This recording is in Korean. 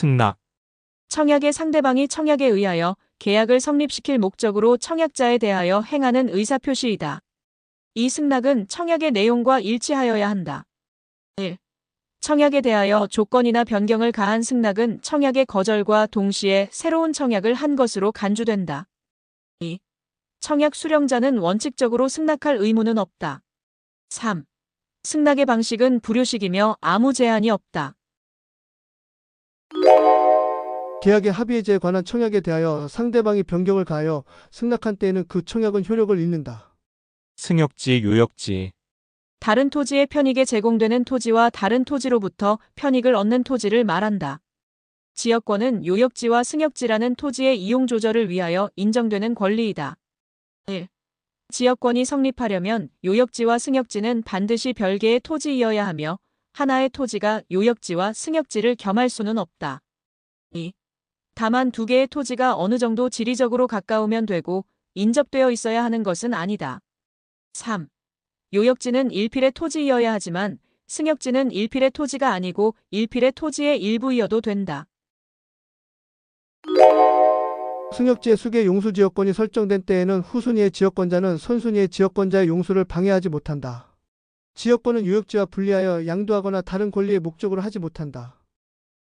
승낙, 청약의 상대방이 청약에 의하여 계약을 성립시킬 목적으로 청약자에 대하여 행하는 의사표시이다. 이 승낙은 청약의 내용과 일치하여야 한다. 1. 청약에 대하여 조건이나 변경을 가한 승낙은 청약의 거절과 동시에 새로운 청약을 한 것으로 간주된다. 2. 청약 수령자는 원칙적으로 승낙할 의무는 없다. 3. 승낙의 방식은 불효식이며 아무 제한이 없다. 계약의 합의해제에 관한 청약에 대하여 상대방이 변경을 가하여 승낙한 때에는 그 청약은 효력을 잃는다. 승역지, 요역지, 다른 토지의 편익에 제공되는 토지와 다른 토지로부터 편익을 얻는 토지를 말한다. 지역권은 요역지와 승역지라는 토지의 이용 조절을 위하여 인정되는 권리이다. 1. 지역권이 성립하려면 요역지와 승역지는 반드시 별개의 토지이어야 하며 하나의 토지가 요역지와 승역지를 겸할 수는 없다. 2. 다만 두 개의 토지가 어느 정도 지리적으로 가까우면 되고 인접되어 있어야 하는 것은 아니다. 3. 요역지는 일필의 토지이어야 하지만 승역지는 일필의 토지가 아니고 일필의 토지의 일부이어도 된다. 승역지의 수계 용수 지역권이 설정된 때에는 후순위의 지역권자는 선순위의 지역권자의 용수를 방해하지 못한다. 지역권은 요역지와 분리하여 양도하거나 다른 권리의 목적으로 하지 못한다.